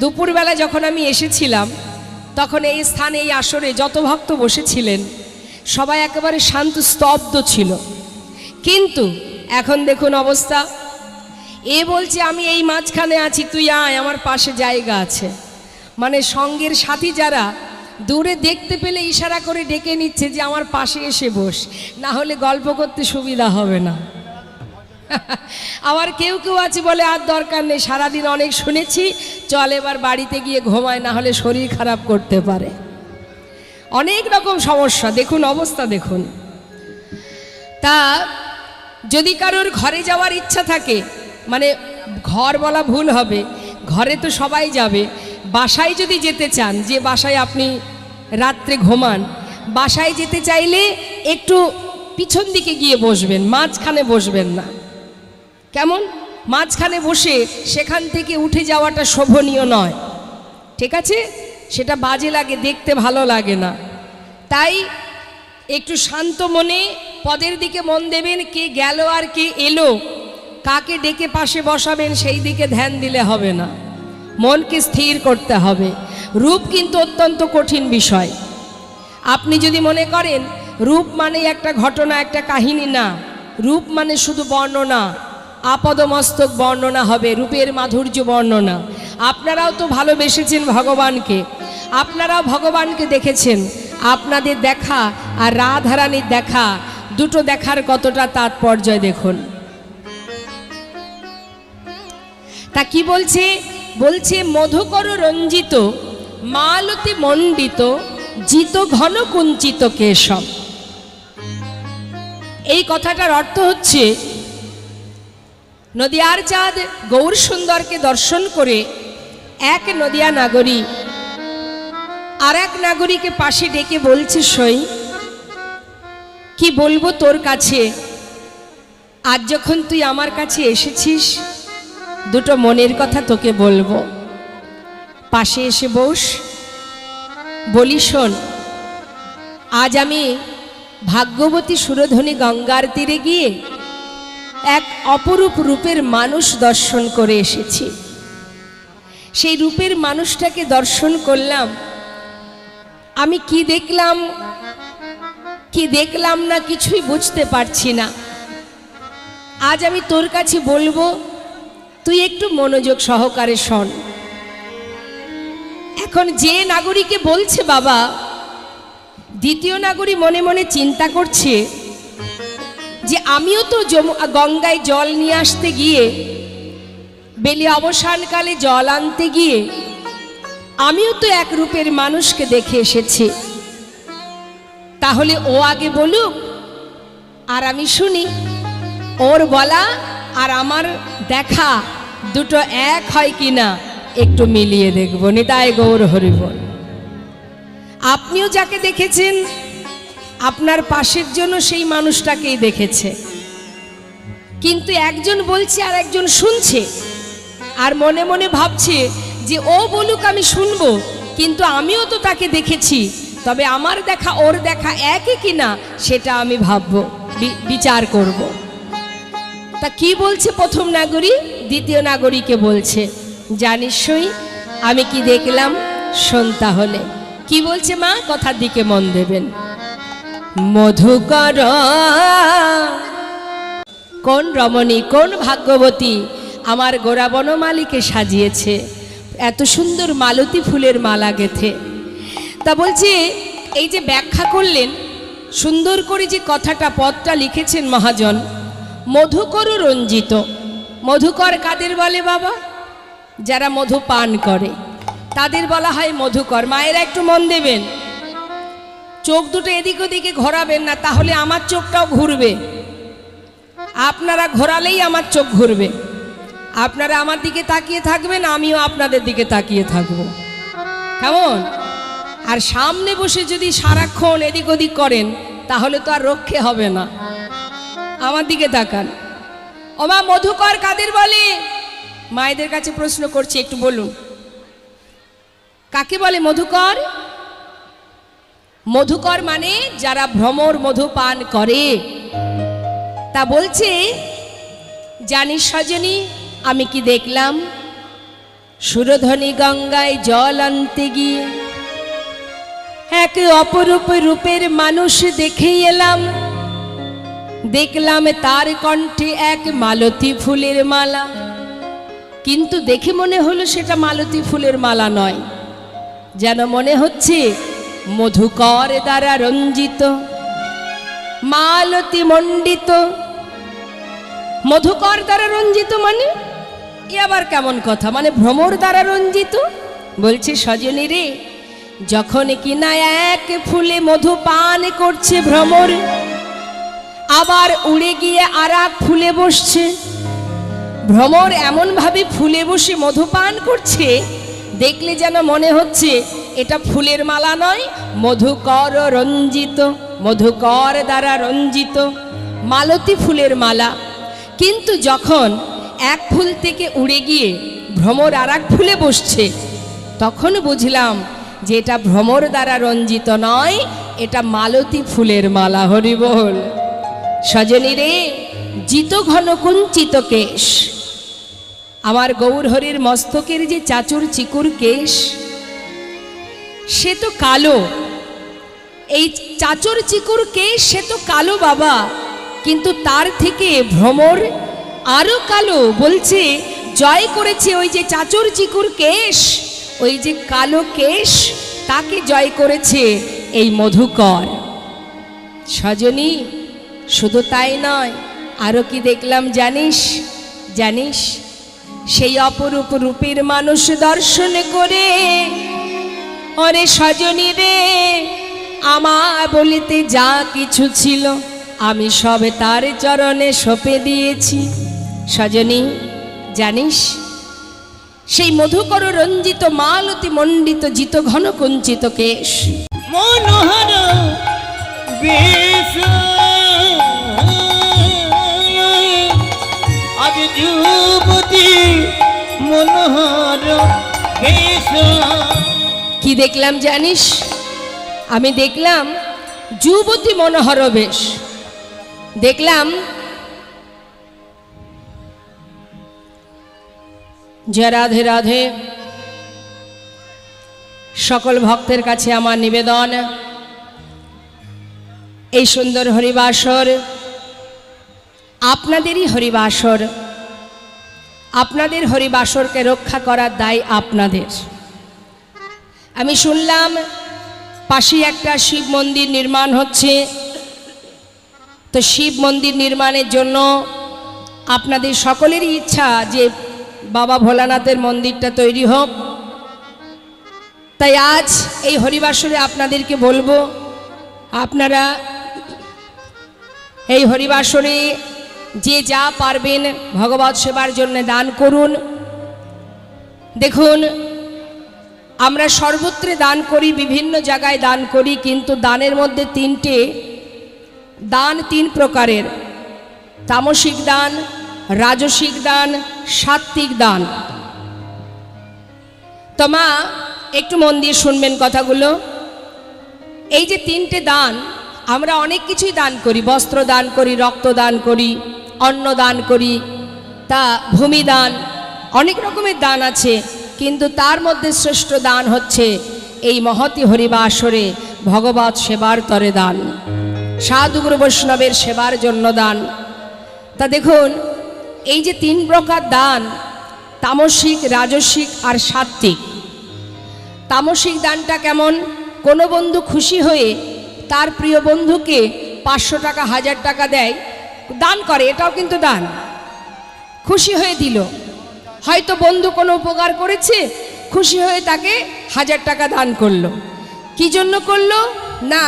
দুপুরবেলা যখন আমি এসেছিলাম, তখন এই স্থানে, এই আসরে যত ভক্ত বসেছিলেন, সবাই একেবারে শান্ত, স্তব্ধ ছিল। কিন্তু এখন দেখুন অবস্থা। এ বলছে, আমি এই মাঝখানে আছি, তুই আয়, আমার পাশে জায়গা আছে। মানে সঙ্গের সাথী যারা, দূরে দেখতে পেলে ইশারা করে ডেকে নিচ্ছে যে, আমার পাশে এসে বস, না হলে গল্প করতে সুবিধা হবে না। আবার কেউ কেউ আছে বলে আর দরকার নেই। সারাদিন অনেক শুনেছি, চল এবার বাড়িতে গিয়ে ঘুমায়, না হলে শরীর খারাপ করতে পারে। অনেক রকম সমস্যা, দেখুন অবস্থা দেখুন। তা যদি কারোর ঘরে যাওয়ার ইচ্ছা থাকে মানে ঘর বলা ভুল হবে, ঘরে তো সবাই যাবে, বাসায় যদি যেতে চান, যে বাসায় আপনি রাত্রে ঘুমান, বাসায় যেতে চাইলে একটু পিছন দিকে গিয়ে বসবেন, মাঝখানে বসবেন না। কেমন? মাঝখানে বসে সেখান থেকে উঠে যাওয়াটা শোভনীয় নয়। ঠিক আছে? সেটা বাজে লাগে, দেখতে ভালো লাগে না। তাই একটু শান্ত মনে পদের দিকে মন দেবেন, কে গেল আর কে এলো, কাকে ডেকে পাশে বসাবেন, সেই দিকে ধ্যান দিলে হবে না। মনকে স্থির করতে হবে। রূপ কিন্তু অত্যন্ত কঠিন বিষয়। আপনি যদি মনে করেন, রূপ মানে একটা ঘটনা, একটা কাহিনী না। রূপ মানে শুধু বর্ণনা। আপদমস্তক বর্ণনা হবে, রূপের মাধুর্য বর্ণনা। আপনারাও তো ভালোবেসেছেন ভগবানকে। আপনারাও ভগবানকে দেখেছেন। আপনাদের দেখা আর রাধারানীর দেখা, দুটো দেখার কতটা তাৎপর্য দেখুন। তা কি বলছে? বলছে, মধুকর রঞ্জিত, মালতি মণ্ডিত, জিত ঘন কুঞ্চিত কেশব। এই কথাটার অর্থ হচ্ছে নদিয়ার চাঁদ গৌর সুন্দরকে দর্শন করে এক নদিয়া নাগরী আর এক নাগরীকে পাশে ডেকে বলছে, সই, কি বলব তোর কাছে? আজ যখন তুই আমার কাছে এসেছিস, দুটো মনের কথা তোকে বলব। পাশে এসে বস, বলি, শোন, আজ আমি ভাগ্যবতী সুরধ্বনি গঙ্গার তীরে গিয়ে এক অপরূপ রূপের মানুষ দর্শন করে এসেছি। সেই রূপের মানুষটাকে দর্শন করলাম। আমি কি দেখলাম কি দেখলাম না কিছুই বুঝতে পারছি না। আজ আমি তোর কাছে বলব, তুই একটু মনোযোগ সহকারে শোন। এখন যে নাগরিকে বলছে বাবা, দ্বিতীয় নাগরী মনে মনে চিন্তা করছে যে আমিও তো গঙ্গায় জল নিয়ে আসতে গিয়ে, বেলি অবসানকালে জল আনতে গিয়ে, আমিও তো এক রূপের মানুষকে দেখে এসেছি। তাহলে ও আগে বলুক, আর আমি শুনি, ওর বলা আর আমার দেখা দুটো এক হয় কি না একটু মিলিয়ে দেখব, নিতাই গৌর হরিবল। আপনিও যাকে দেখেছেন আপনার পাশের জন্য সেই মানুষটাকেই দেখেছে। কিন্তু একজন বলছে আর একজন শুনছে। আর মনে মনে ভাবছে যে, ও বলুক আমি শুনব, কিন্তু আমিও তো তাকে দেখেছি। তবে আমার দেখা, ওর দেখা একই কিনা সেটা আমি ভাববো বিচার করব। তা কি বলছে প্রথম নাগরী? দ্বিতীয় নাগরীকে বলছে, জানিস সই, আমি কি দেখলাম? শোন তাহলে। কি বলছে মা? কথার দিকে মন দেবেন। মধুকর। কোন রমণী, কোন ভাগ্যবতী আমার গোড়া বনমালীকে সাজিয়েছে। এত সুন্দর মালতী ফুলের মালা গেথে। তা বলছে, এই যে ব্যাখ্যা করলেন, সুন্দর করে যে কথাটা, পদটা লিখেছেন মহাজন, মধুকর রঞ্জিত। মধুকর কাদের বলে বাবা? যারা মধু পান করে। তাদের বলা হয় মধুকর। মায়েরা একটু মন দেবেন। চোখ দুটো এদিক ওদিকে ঘোরাবেন না, তাহলে আমার চোখটাও ঘুরবে। আপনারা ঘোরালেই আমার চোখ ঘুরবে। আপনারা আমার দিকে তাকিয়ে থাকবেন, আমিও আপনাদের দিকে তাকিয়ে থাকব। কেমন? আর সামনে বসে যদি সারাক্ষণ এদিক ওদিক করেন, তাহলে তো আর রক্ষে হবে না। আমার দিকে তাকান। ওমা, মধুকর কাদের বলে? মায়েদের কাছে প্রশ্ন করছি, একটু বলুন। কাকে বলে মধুকর? মধুকর মানে যারা ভ্রমর মধু পান করে। তা বলছে, জানিস সজনী, আমি কি দেখলাম? সুরধ্বনি গঙ্গায় জল আনতে গিয়ে এক অপরূপ রূপের মানুষ দেখে এলাম। দেখলাম তার কণ্ঠে এক মালতী ফুলের মালা। কিন্তু দেখে মনে হলো সেটা মালতী ফুলের মালা নয়। যেন মনে হচ্ছে মধুকর দ্বারা রঞ্জিত, মালতী মণ্ডিত। মধুকর দ্বারা রঞ্জিত মানে? এ আবার কেমন কথা? মানে ভ্রমর দ্বারা রঞ্জিত? বলছে, সজনী রে, যখন কিনা এক ফুলে মধু পান করছে ভ্রমর, আবার উড়ে গিয়ে আর ফুলে বসছে। ভ্রমর এমনভাবে ফুলে বসে মধু পান করছে, দেখলে যেন মনে হচ্ছে এটা ফুলের মালা নয়, মধুকর রঞ্জিত, মধুকর দ্বারা রঞ্জিত, মালতী ফুলের মালা। কিন্তু যখন এক ফুল থেকে উড়ে গিয়ে ভ্রমর আর ফুলে বসছে, তখন বুঝলাম যে এটা ভ্রমর দ্বারা রঞ্জিত নয়, এটা মালতী ফুলের মালা, হরি বল। সজনী রে, জিত ঘন কুঞ্চিত কেশ। আমার গৌর হরির মস্তকের যে চাচুর চিকুর কেশ সে তো কালো। এই চাচর চিকুর কেশ সে তো কালো বাবা। কিন্তু তার থেকে ভ্রমর আরও কালো বলছে, জয় করেছে ওই যে চাচর চিকুর কেশ। ওই যে কালো কেশ, তাকে জয় করেছে এই মধুকর। সজনী, শুধু তাই নয় আরও কি দেখলাম জানিস? জানিস? সেই অপরূপ রূপের মানুষ দর্শন করে অরে সজনী রে, আমার বলিতে যা কিছু ছিল, আমি সবে তার চরণে সঁপে দিয়েছি। সজনী, জানিস? সেই মধুকর রঞ্জিত মালতি মণ্ডিত জিত ঘন কঞ্চিত কেশ। মনোহর আজ যুবতী মনোহর বেশ কি দেখলাম জানিস? আমি দেখলাম যুবতী মনোহর বেশ। দেখলাম জয় রাধে রাধে। সকল ভক্তের কাছে আমার নিবেদন। এই সুন্দর হরিবাসর, আপনাদেরই হরিবাসর, আপনাদের হরিবাসরকে রক্ষা করার দায় আপনাদের। আমি শুনলাম পাশে একটা শিব মন্দির নির্মাণ হচ্ছে। তো শিব মন্দির নির্মাণের জন্য আপনাদের সকলেরই ইচ্ছা যে বাবা ভোলানাথের মন্দিরটা তৈরি হোক। তাই আজ এই হরিবাসরে আপনাদেরকে বলব, আপনারা এই হরিবাসরে যে যা পারবেন ভগবত সেবার জন্য দান করুন। দেখুন আমরা সর্বত্রে দান করি, বিভিন্ন জায়গায় দান করি, কিন্তু দানের মধ্যে তিনটে, দান তিন প্রকারের। তামসিক দান, রাজসিক দান, সাত্ত্বিক দান। তো মা, একটু মন দিয়ে শুনবেন কথাগুলো। এই যে তিনটে দান, আমরা অনেক কিছুই দান করি। বস্ত্র দান করি, রক্ত দান করি, অন্ন দান করি, তা ভূমি দান, অনেক রকমের দান আছে। কিন্তু তার মধ্যে শ্রেষ্ঠ দান হচ্ছে এই মহতি হরিবাসরে ভগবত সেবার তরে দান। সাধুগুরু বৈষ্ণবের সেবার জন্য দান। তা দেখুন, এই যে তিন প্রকার দান, তামসিক, রাজসিক আর সাত্ত্বিক তামসিক দানটা কেমন? কোনো বন্ধু খুশি হয়ে তার প্রিয় বন্ধুকে পাঁচশো টাকা, হাজার টাকা দেয়, দান করে, এটাও কিন্তু দান। খুশি হয়ে দিল। হয়তো বন্ধু কোনো উপকার করেছে, খুশি হয়ে তাকে হাজার টাকা দান করল। কি জন্য করল? না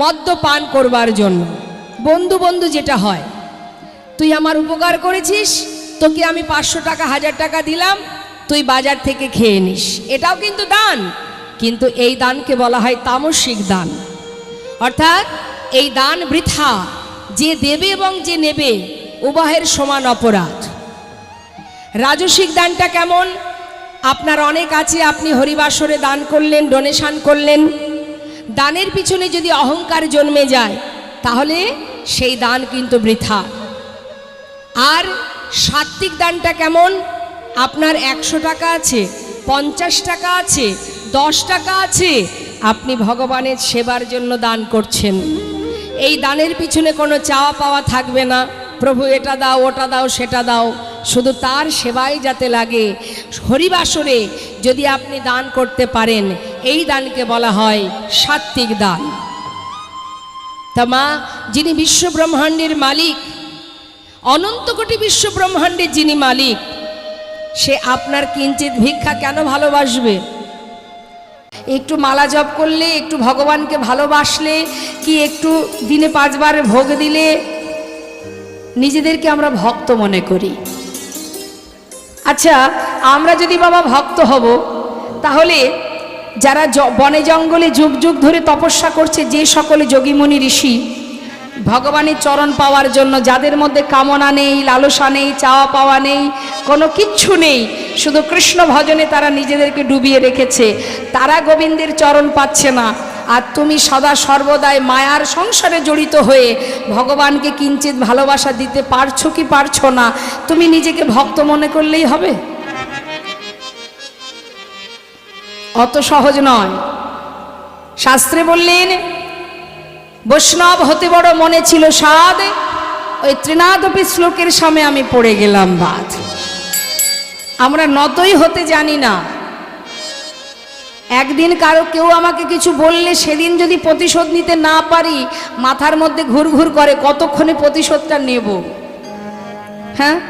মদ্যপান করবার জন্য। বন্ধু বন্ধু যেটা হয়, তুই আমার উপকার করেছিস, তোকে আমি পাঁচশো টাকা, হাজার টাকা দিলাম, তুই বাজার থেকে খেয়ে নিস। এটাও কিন্তু দান, কিন্তু এই দানকে বলা হয় তামসিক দান। অর্থাৎ এই দান বৃথা, যে দেবে এবং যে নেবে, উভয়ের সমান অপরাধ। রাজসিক দানটা কেমন? আপনার অনেক আছে, আপনি হরিবাসরে দান করলেন ডোনেশন করলেন। দানের পিছনে যদি অহংকার জন্মে যায়, তাহলে সেই দান কিন্তু বৃথা। আর সাত্বিক দানটা কেমন? আপনার একশো টাকা আছে, পঞ্চাশ টাকা আছে, দশ টাকা আছে, আপনি ভগবানের সেবার জন্য দান করছেন। এই দানের পিছনে কোনো চাওয়া পাওয়া থাকবে না। প্রভু এটা দাও, ওটা দাও, সেটা দাও। শুধু তার সেবাই যাতে লাগে। হরিবাসরে যদি আপনি দান করতে পারেন, এই দানকে বলা হয় সাত্বিক দান। তা মা, যিনি বিশ্ব ব্রহ্মাণ্ডের মালিক, অনন্ত কোটি বিশ্ব ব্রহ্মাণ্ডের যিনি মালিক, সে আপনার কিঞ্চিত ভিক্ষা কেন ভালোবাসবে? একটু মালা জপ করলে, একটু ভগবানকে ভালোবাসলে, কি একটু দিনে পাঁচবার ভোগ দিলে? নিজেদেরকে আমরা ভক্ত মনে করি। আচ্ছা আমরা যদি বাবা ভক্ত হব, তাহলে যারা বনে জঙ্গলে যুগ যুগ ধরে তপস্যা করছে যে সকলে যোগীমণি ঋষি, ভগবানের চরণ পাওয়ার জন্য যাদের মধ্যে কামনা নেই, লালসা নেই, চাওয়া পাওয়া নেই, কোনো কিচ্ছু নেই, শুধু কৃষ্ণ ভজনে তারা নিজেদেরকে ডুবিয়ে রেখেছে, তারা গোবিন্দের চরণ পাচ্ছে না। আর তুমি সদা সর্বদাই মায়ার সংসারে জড়িত হয়ে ভগবানকে কিঞ্চিত ভালোবাসা দিতে পারছ কি পারছ না, তুমি নিজেকে ভক্ত মনে করলেই হবে? অত সহজ নয়। শাস্ত্রে বললেন, বৈষ্ণব হতে বড় মনে ছিল সাদ ওই ত্রিনাদপি শ্লোকের সামনে আমি পড়ে গেলাম বাদ। আমরা নতই হতে জানি না। একদিন কারও কেউ আমাকে কিছু বললে সেদিন যদি প্রতিশোধ নিতে না পারি, মাথার মধ্যে ঘুরঘুর করে, কতক্ষণে প্রতিশোধটা নেব? হ্যাঁ?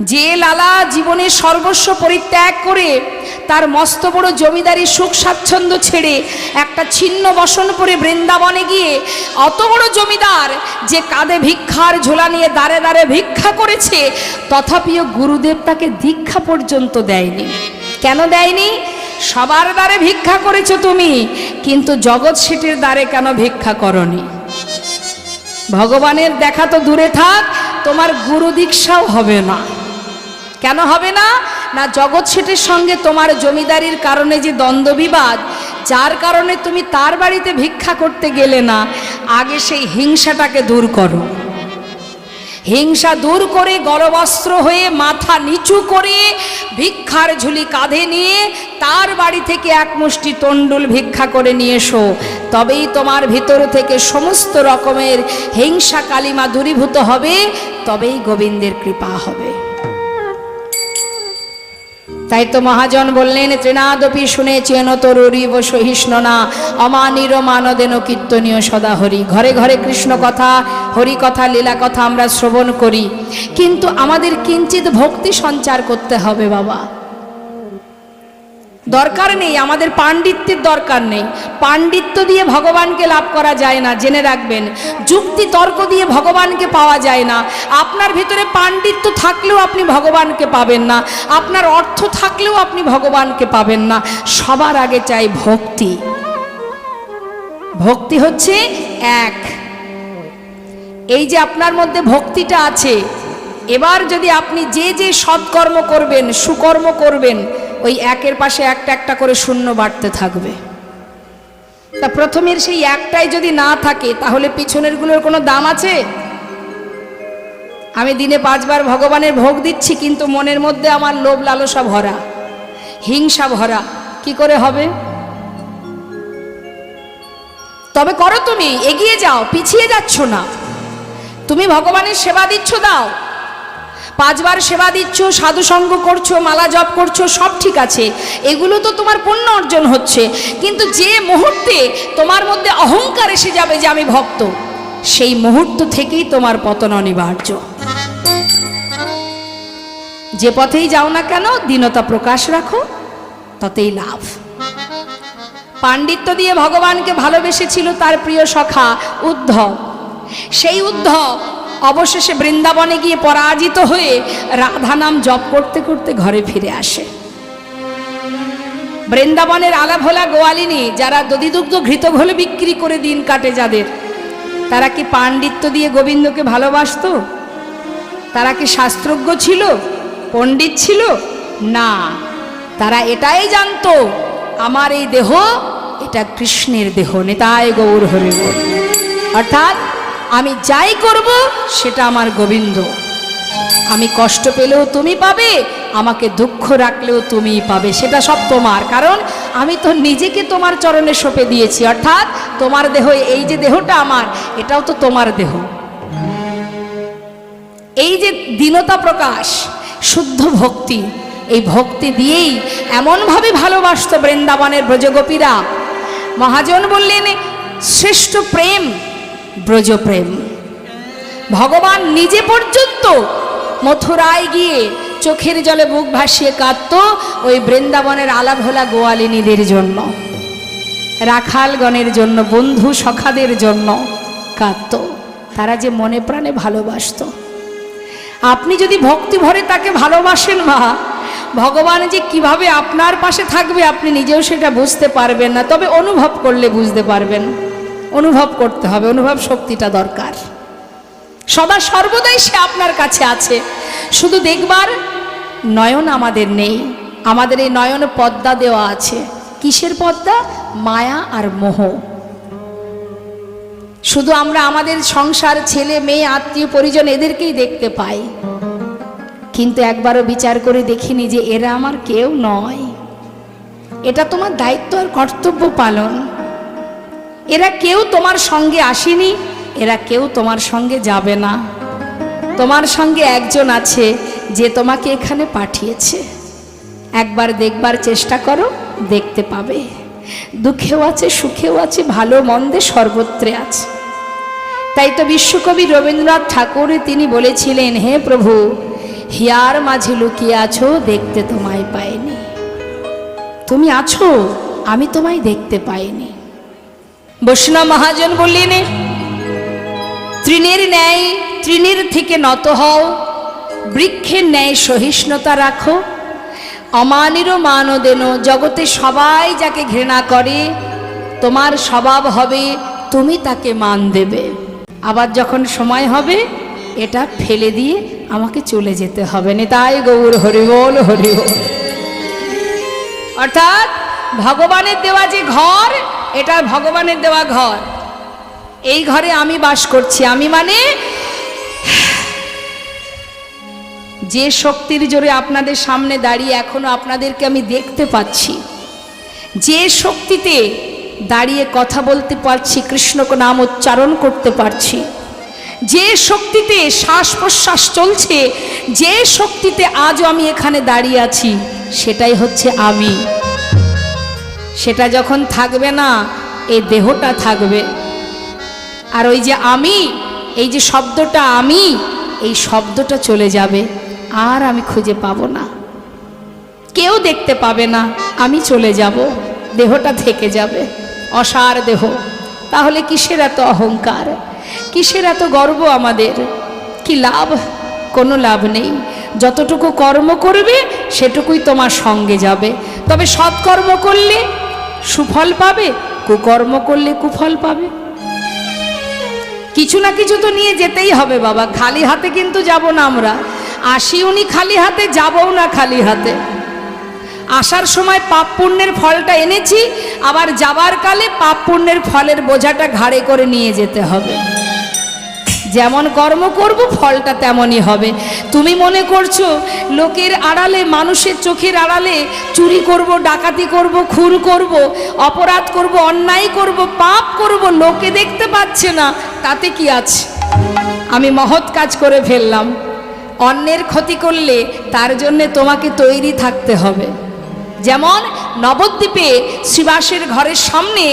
যে লালা জীবনের সর্বস্ব পরিত্যাগ করে, তার মস্ত বড় জমিদারি সুখ স্বাচ্ছন্দ্য ছেড়ে, একটা ছিন্ন বসন পরে বৃন্দাবনে গিয়ে, অত বড় জমিদার যে কাঁধে ভিক্ষার ঝোলা নিয়ে দাঁড়ে দাঁড়ে ভিক্ষা করেছে, তথাপিও গুরুদেব তাকে দীক্ষা পর্যন্ত দেয়নি। কেন দেয়নি? সবার দ্বারে ভিক্ষা করেছ তুমি, কিন্তু জগৎ শেঠের দ্বারে কেন ভিক্ষা করনি? ভগবানের দেখা তো দূরে থাক, তোমার গুরু দীক্ষাও হবে না। কেন হবে না? না, জগৎ শেঠের সঙ্গে তোমার জমিদারির কারণে যে দ্বন্দ্ববিবাদ, যার কারণে তুমি তার বাড়িতে ভিক্ষা করতে গেলে না, আগে সেই হিংসাটাকে দূর করো। হিংসা দূর করে গরবস্ত্র হয়ে মাথা নিচু করে ভিক্ষার ঝুলি কাঁধে নিয়ে তার বাড়ি থেকে এক মুষ্টি তণ্ডুল ভিক্ষা করে নিয়ে এসো। তবেই তোমার ভিতর থেকে সমস্ত রকমের হিংসা কালিমা দূরীভূত হবে, তবেই গোবিন্দের কৃপা হবে। তাই তো মহাজন বললেন তৃণাদপি শুনেছেন তরুরিব সহিষ্ণনা। অমানির মানদেন কীর্তনীয় সদা হরি ঘরে ঘরে কৃষ্ণ কথা, হরি কথা, লীলা কথা আমরা শ্রবণ করি। কিন্তু আমাদের কিঞ্চিত ভক্তি সঞ্চার করতে হবে বাবা। দরকার নেই, আমাদের পাণ্ডিত্যের দরকার নেই। পাণ্ডিত্য দিয়ে ভগবানকে লাভ করা যায় না, জেনে রাখবেন। যুক্তি তর্ক দিয়ে ভগবানকে পাওয়া যায় না। আপনার ভিতরে পাণ্ডিত্য থাকলেও আপনি ভগবানকে পাবেন না। আপনার অর্থ থাকলেও আপনি ভগবানকে পাবেন না। সবার আগে চাই ভক্তি। ভক্তি হচ্ছে এক। এই যে আপনার মধ্যে ভক্তিটা আছে, এবার যদি আপনি যে যে সৎকর্ম করবেন, সুকর্ম করবেন ওই একের পাশে একটা একটা করে শূন্য বাড়তে থাকবে। তা প্রথমের সেই একটাই যদি না থাকে, তাহলে পিছনেরগুলোর কোনো দাম আছে? আমি দিনে পাঁচবার ভগবানের ভোগ দিচ্ছি, কিন্তু মনের মধ্যে আমার লোভ লালসা ভরা, হিংসা ভরা। কি করে হবে? তবে করো তুমি, এগিয়ে যাও, পিছিয়ে যাচ্ছ না। তুমি ভগবানের সেবা দিচ্ছ, দাও। পাঁচবার সেবা দিচ্ছ, সাধু সাধুসঙ্গ করছ, মালা জপ করছ, সব ঠিক আছে। এগুলো তো তোমার পণ্য অর্জন হচ্ছে। কিন্তু যে মুহূর্তে তোমার মধ্যে অহংকার এসে যাবে যে আমি ভক্ত, সেই মুহূর্ত থেকেই তোমার পতন অনিবার্য। যে পথেই যাও না কেন, দীনতা প্রকাশ রাখো, ততেই লাভ। পাণ্ডিত্য দিয়ে ভগবানকে ভালোবেসেছিল তার প্রিয় সখা উদ্ধব। সেই উদ্ধব অবশেষে বৃন্দাবনে গিয়ে পরাজিত হয়ে রাধা নাম জপ করতে করতে ঘরে ফিরে আসে। বৃন্দাবনের আলাভোলা গোয়ালিনী, যারা দধিদুগ্ধ ঘৃত ঘোলে বিক্রি করে দিন কাটে যাদের, তারা কি পাণ্ডিত্য দিয়ে গোবিন্দকে ভালোবাসতো? তারা কি শাস্ত্রজ্ঞ ছিল? পণ্ডিত ছিল? না। তারা এটাই জানতো, আমার এই দেহ, এটা কৃষ্ণের দেহ নেতায় গৌর হরি। অর্থাৎ আমি যাই করব, সেটা আমার গোবিন্দ। আমি কষ্ট পেলেও তুমি পাবে, আমাকে দুঃখ রাখলেও তুমিই পাবে, সেটা সব তোমার। কারণ আমি তো নিজেকে তোমার চরণে সঁপে দিয়েছি, অর্থাৎ তোমার দেহ, এই যে দেহটা আমার, এটাও তো তোমার দেহ। এই যে দীনতা প্রকাশ, শুদ্ধ ভক্তি, এই ভক্তি দিয়েই এমনভাবে ভালোবাসত বৃন্দাবনের ব্রজগোপীরা। মহাজন বললেন, শ্রেষ্ঠ প্রেম ব্রজপ্রেম। ভগবান নিজে পর্যন্ত মথুরায় গিয়ে চোখের জলে বুক ভাসিয়ে কাঁদত ওই বৃন্দাবনের আলাভোলা গোয়ালিনীদের জন্য। রাখালগণের জন্য, বন্ধু সখাদের জন্য কাঁদত। তারা যে মনে প্রাণে ভালোবাসতো। আপনি যদি ভক্তি ভরে তাকে ভালোবাসেন মা, ভগবান যে কীভাবে আপনার পাশে থাকবে আপনি নিজেও সেটা বুঝতে পারবেন না, তবে অনুভব করলে বুঝতে পারবেন। অনুভব করতে হবে, অনুভব শক্তিটা দরকার। সদা সর্বদাই সে আপনার কাছে আছে। শুধু দেখবার নয়ন আমাদের নেই, আমাদের এই নয়ন পদ্মা দেওয়া আছে। কিসের পদ্মা? মায়া আর মোহ। শুধু আমরা আমাদের সংসার, ছেলে, মেয়ে, আত্মীয়, পরিজন এদেরকেই দেখতে পাই। কিন্তু একবারও বিচার করে দেখিনি যে এরা আমার কেউ নয়। এটা তোমার দায়িত্ব আর কর্তব্য পালন। এরা কেউ তোমার সঙ্গে আসেনি, এরা কেউ তোমার সঙ্গে যাবে না। তোমার সঙ্গে একজন আছে যে তোমাকে এখানে পাঠিয়েছে। একবার দেখবার চেষ্টা করো, দেখতে পাবে। দুঃখেও আছে, সুখেও আছে, ভালো মন্দে সর্বত্রে আছে। তাই তো বিশ্বকবি রবীন্দ্রনাথ ঠাকুর তিনি বলেছিলেন, হে প্রভু, হিয়ার মাঝে লুকিয়ে আছো, দেখতে তোমায় পাইনি। তুমি আছো, আমি তোমায় দেখতে পাইনি। বৈষ্ণব মহাজন বললেন, তৃণের ন্যায় তৃণের থেকে নত হও, বৃক্ষের ন্যায় সহিষ্ণুতা রাখো, অমানেরও মানও দেন, জগতে সবাই যাকে ঘৃণা করে, তোমার স্বভাব হবে, তুমি তাকে মান দেবে। আবার যখন সময় হবে, এটা ফেলে দিয়ে আমাকে চলে যেতে হবে। নেতাই গৌর হরিবল হরিবল অর্থাৎ ভগবানের দেওয়া যে ঘর এটা ভগবানের দেওয়া ঘর। এই ঘরে আমি বাস করছি। আমি মানে যে শক্তির জোরে আপনাদের সামনে দাঁড়িয়ে এখনও আপনাদেরকে আমি দেখতে পাচ্ছি, যে শক্তিতে দাঁড়িয়ে কথা বলতে পারছি, কৃষ্ণকে নাম উচ্চারণ করতে পারছি, যে শক্তিতে শ্বাস প্রশ্বাস চলছে, যে শক্তিতে আজও আমি এখানে দাঁড়িয়ে আছি, সেটাই হচ্ছে আমি। সেটা যখন থাকবে না এই দেহটা থাকবে। আর ওই যে আমি, এই যে শব্দটা আমি, এই শব্দটা চলে যাবে। আর আমি খুঁজে পাবো না। কেউ দেখতে পাবে না, আমি চলে যাব, দেহটা থেকে যাবে। অসার দেহ, তাহলে কিসের এত অহংকার? কিসের এত গর্ব আমাদের? কি লাভ? কোনো লাভ নেই। যতটুকু কর্ম করবে, সেটুকুই তোমার সঙ্গে যাবে। তবে সৎকর্ম করলে সুফল পাবে? কুকর্ম করলে কুফল পাবে। কিছু না কিছু তো নিয়ে যেতেই হবে বাবা, খালি হাতে কিন্তু যাব না আমরা। আসি উনি খালি হাতে, যাবও না খালি হাতে। আসার সময় পাপ পুণ্যের ফলটা এনেছি, আবার যাবার কালে পাপ পুণ্যের ফলের বোঝাটা ঘাড়ে করে নিয়ে যেতে হবে। যেমন কর্ম করব, ফলটা তেমনই হবে। তুমি মনে করছ, লোকের আড়ালে, মানুষের চোখের আড়ালে, চুরি করব, ডাকাতি করব, খুন করব, অপরাধ করব, অন্যায় করব, পাপ করব, লোকে দেখতে পাচ্ছে না, তাতে কি আছে? আমি মহৎ কাজ করে ফেললাম। অন্যের ক্ষতি করলে তার জন্যে তোমাকে তৈরি থাকতে হবে। যেমন নবদ্বীপে শ্রীবাসের ঘরের সামনে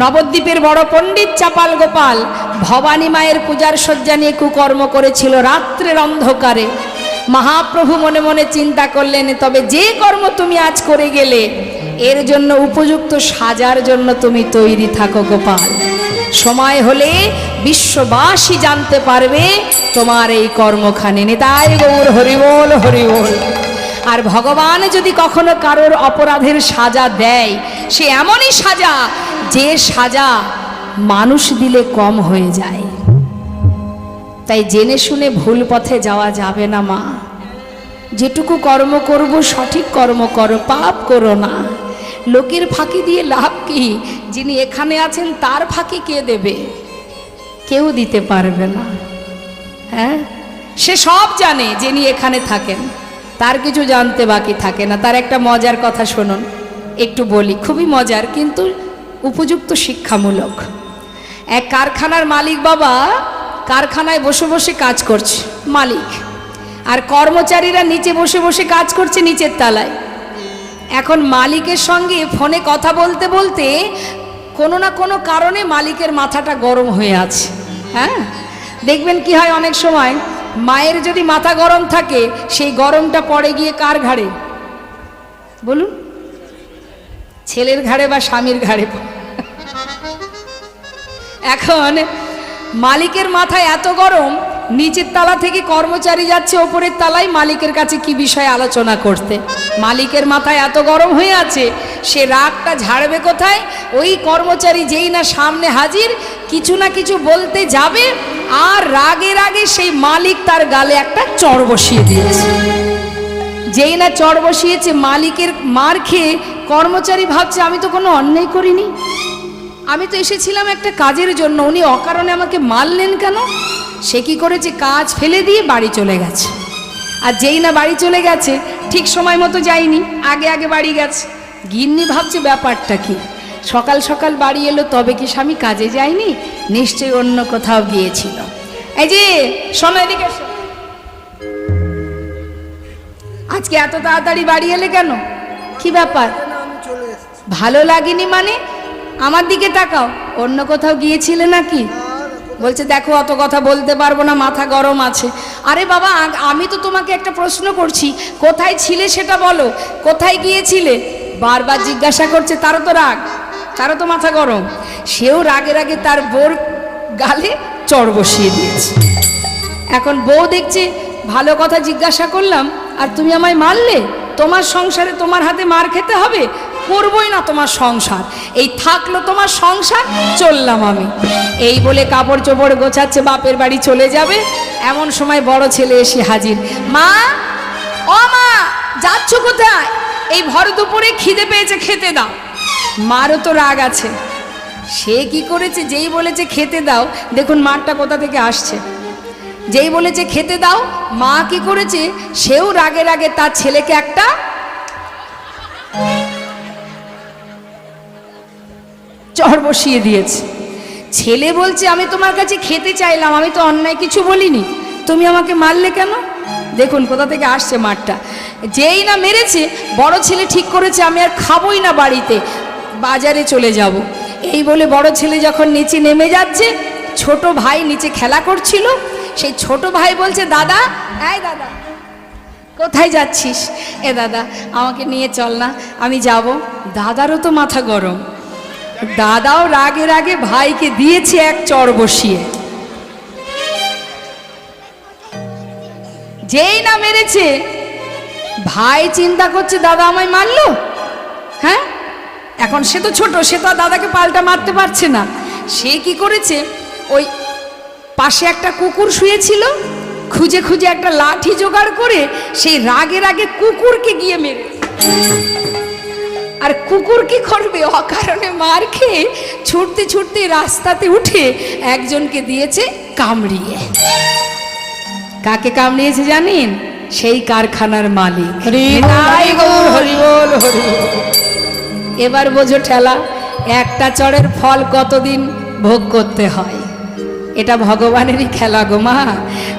নবদ্বীপের বড় পণ্ডিত চাপাল গোপাল ভবানী মায়ের পূজার শয্যা নিয়ে কুকর্ম করেছিল রাত্রের অন্ধকারে। মহাপ্রভু মনে মনে চিন্তা করলেন, তবে যে কর্ম তুমি আজ করে গেলে, এর জন্য উপযুক্ত সাজার জন্য তুমি তৈরি থাকো গোপাল। সময় হলে বিশ্ববাসী জানতে পারবে তোমার এই কর্মখানে নেতাই গৌর হরিবল হরিবল আর ভগবান যদি কখনো কারোর অপরাধের সাজা দেয়, সে এমনই সাজা যে সাজা মানুষ দিলে কম হয়ে যায়। তাই জেনে শুনে ভুল পথে যাওয়া যাবে না, মা। যেটুকু কর্ম করব, সঠিক কর্ম করো, পাপ করো না। লোকের ফাঁকি দিয়ে লাভ কি? যিনি এখানে আছেন, তার ফাঁকি কে দেবে? কেউ দিতে পারবে না। হ্যাঁ? সে সব জানে যিনি এখানে থাকেন। তার কিছু জানতে বাকি থাকে না। তার একটা মজার কথা শুনুন। একটু বলি, খুবই মজার, কিন্তু উপযুক্ত শিক্ষামূলক। এক কারখানার মালিক বাবা কারখানায় বসে বসে কাজ করছে, মালিক। আর কর্মচারীরা নিচে বসে বসে কাজ করছে নিচের তলায়। এখন মালিকের সঙ্গে ফোনে কথা বলতে বলতে কোনো না কোনো কারণে মালিকের মাথাটা গরম হয়ে আছে। হ্যাঁ? দেখবেন কি হয় অনেক সময়, মায়ের যদি মাথা গরম থাকে, সেই গরমটা পড়ে গিয়ে কার ঘাড়ে? বলুন? ছেলের ঘাড়ে বা স্বামীর ঘাড়ে এখন মালিকের মাথায় এত গরম, নিচের তালা থেকে কর্মচারী যাচ্ছে, ওপরের তালায় মালিকের কাছে কি বিষয়ে আলোচনা করতে? মালিকের মাথায় এত গরম হয়ে আছে, সে রাগটা ঝাড়বে কোথায়? ওই কর্মচারী যেই না সামনে হাজির, কিছু না কিছু বলতে যাবে, আর রাগে রাগে সেই মালিক তার গালে একটা চড় বসিয়ে দিয়েছে। যেই না চড় বসিয়েছে, মালিকের মার খেয়ে কর্মচারী ভাবছে, আমি তো কোনো অন্যায় করিনি? আমি তো এসেছিলাম একটা কাজের জন্য। উনি অকারণে আমাকে মারলেন কেন? সে কি করেছে? কাজ ফেলে দিয়ে বাড়ি চলে গেছে। আর যেই না বাড়ি চলে গেছে, ঠিক সময় মতো যায়নি, আগে আগে বাড়ি গেছে। গিন্নি ভাবছে ব্যাপারটা কি? সকাল সকাল বাড়ি এলো, তবে কি স্বামী কাজে যায়নি? নিশ্চয়ই অন্য কোথাও গিয়েছিল। এই যে, শোনো এদিকে আজকে এত তাড়াতাড়ি বাড়ি এলে কেন? কি ব্যাপার? ভালো লাগেনি মানে? আমার দিকে তাকাও। অন্য কোথাও গিয়েছিলে নাকি? বলছে, দেখো, অত কথা বলতে পারব না, মাথা গরম আছে। আরে বাবা আমি তো তোমাকে একটা প্রশ্ন করছি। কোথায় ছিলে সেটা বলো। কোথায় গিয়েছিলে? বারবার জিজ্ঞাসা করছে, তারও তো রাগ। তারও তো মাথা গরম। সেও রাগে রাগে তার বোর গালে চড় বসিয়ে দিয়েছে। এখন বউ দেখছে, ভালো কথা জিজ্ঞাসা করলাম, আর তুমি আমায় মারলে? তোমার সংসারে তোমার হাতে মার খেতে হবে? করবই না তোমার সংসার। এই থাকল তোমার সংসার, চললাম আমি। এই বলে কাপড় চোপড় গোছাচ্ছে, বাপের বাড়ি চলে যাবে। এমন সময় বড় ছেলে এসে হাজির। মা, ও মা, যাচ্ছ কোথায়? এই ভর দুপুরে খিদে পেয়েছে, খেতে দাও। মারও তো রাগ আছে। সে কি করেছে? যেই বলেছে খেতে দাও, দেখুন মারটা কোথা থেকে আসছে। যেই বলেছে খেতে দাও, মা কি করেছে? সেও রাগে রাগে তার ছেলেকে একটা চড় বসিয়ে দিয়েছে। ছেলে বলছে, আমি তোমার কাছে খেতে চাইলাম, আমি তো অন্যায় কিছু বলিনি। তুমি আমাকে মারলে কেন? দেখুন, কোথা থেকে আসছে মাঠটা যেই না মেরেছে, বড় ছেলে ঠিক করেছে, আমি আর খাবোই না বাড়িতে, বাজারে চলে যাব। এই বলে বড় ছেলে যখন নিচে নেমে যাচ্ছে, ছোট ভাই নিচে খেলা করছিল, সেই ছোট ভাই বলছে, দাদা, এই দাদা, কোথায় যাচ্ছিস? এ দাদা, আমাকে নিয়ে চল না, আমি যাব। দাদারও তো মাথা গরম। দাদাও রাগে রাগে ভাইকে দিয়েছে এক চর বসিয়ে। যেই না মেরেছে, ভাই চিন্তা করছে, দাদা আমায় মারলো? হ্যাঁ? এখন সে তো ছোট, সে তো দাদাকে পাল্টা মারতে পারছে না। সে কি করেছে? ওই পাশে একটা কুকুর শুয়েছিল, খুঁজে খুঁজে একটা লাঠি জোগাড় করে সেই রাগে রাগে কুকুরকে গিয়ে মেরে আর কুকুর কি করবে? অকারণে মার খেয়ে ছুটতে ছুটতে রাস্তাতে উঠে একজনকে দিয়েছে কামড়িয়ে। কাকে কামড়িয়েছে জানেন? সেই কারখানার মালিক। এবার বোঝো ঠেলা একটা চড়ের ফল কতদিন ভোগ করতে হয়? এটা ভগবানেরই খেলা গো মা।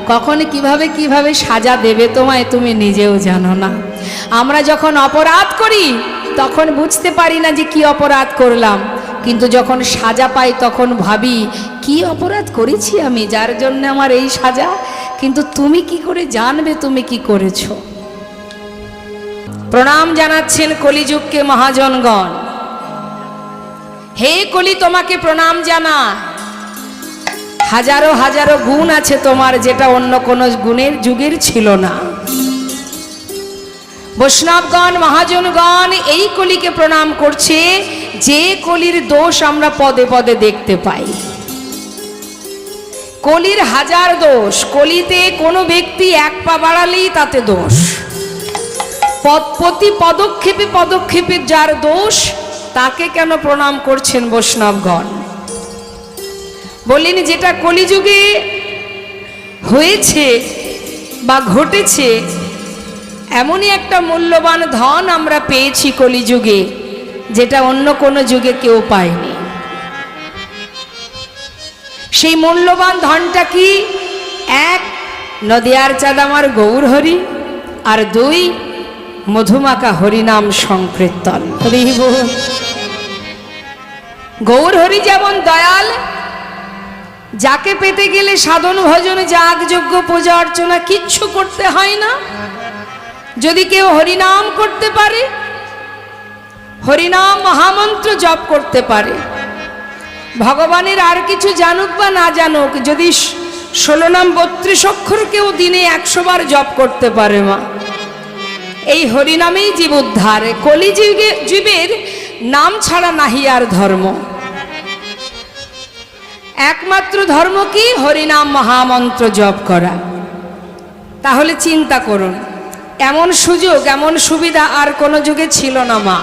কখন কীভাবে কীভাবে সাজা দেবে তোমায় তুমি নিজেও জানো না। আমরা যখন অপরাধ করি তখন বুঝতে পারি না যে কি অপরাধ করলাম। কিন্তু যখন সাজা পাই তখন ভাবি, কি অপরাধ করেছি আমি? যার জন্য আমার এই সাজা? কিন্তু তুমি কি করে জানবে তুমি কি করেছ? প্রণাম জানাচ্ছেন কলিযুগকে মহাজনগণ। হে কলি, তোমাকে প্রণাম জানা হাজারো হাজারো গুণ আছে তোমার, যেটা অন্য কোনো গুণের, যুগের ছিল না। বৈষ্ণবগণ, মহাজনগণ এই কলিকে প্রণাম করছে, যে কলির দোষ আমরা পদে পদে দেখতে পাই। কলির হাজার দোষ, কলিতে কোনো ব্যক্তি এক পা বাড়ালেই তাতে দোষ। প্রতি পদক্ষেপে পদক্ষেপে যার দোষ, তাকে কেন প্রণাম করছেন বৈষ্ণবগণ? বললেন, যেটা কলিযুগে হয়েছে বা ঘটেছে এমনই একটা মূল্যবান ধন আমরা পেয়েছি কলিযুগে, যেটা অন্য কোনো যুগে কেউ পায়নি। সেই মূল্যবান ধনটা কি? এক, নদিয়ার চাঁদ আমার গৌর হরি আর দুই মধুমাকা হরিনাম সংকীর্তন হরি বল। গৌর হরি যেমন দয়াল, যাকে পেতে গেলে সাধন ভজন যাগ পূজা অর্চনা কিচ্ছু করতে হয় না। যদি কেউ হরিনাম করতে পারে, হরিনাম মহামন্ত্র জপ করতে পারে। ভগবানের আর কিছু জানুক বা না জানুক, যদি ষোলো নাম বত্রিশ অক্ষর কেউ দিনে একশো বার জপ করতে পারে মা। এই হরিনামেই জীব উদ্ধার, কলিযুগে জীবের নাম ছাড়া নাহি আর ধর্ম। একমাত্র ধর্ম কি? হরিনাম মহামন্ত্র জপ করা। তাহলে চিন্তা করুন এমন সুযোগ এমন সুবিধা আর কোনো যুগে ছিল না মা।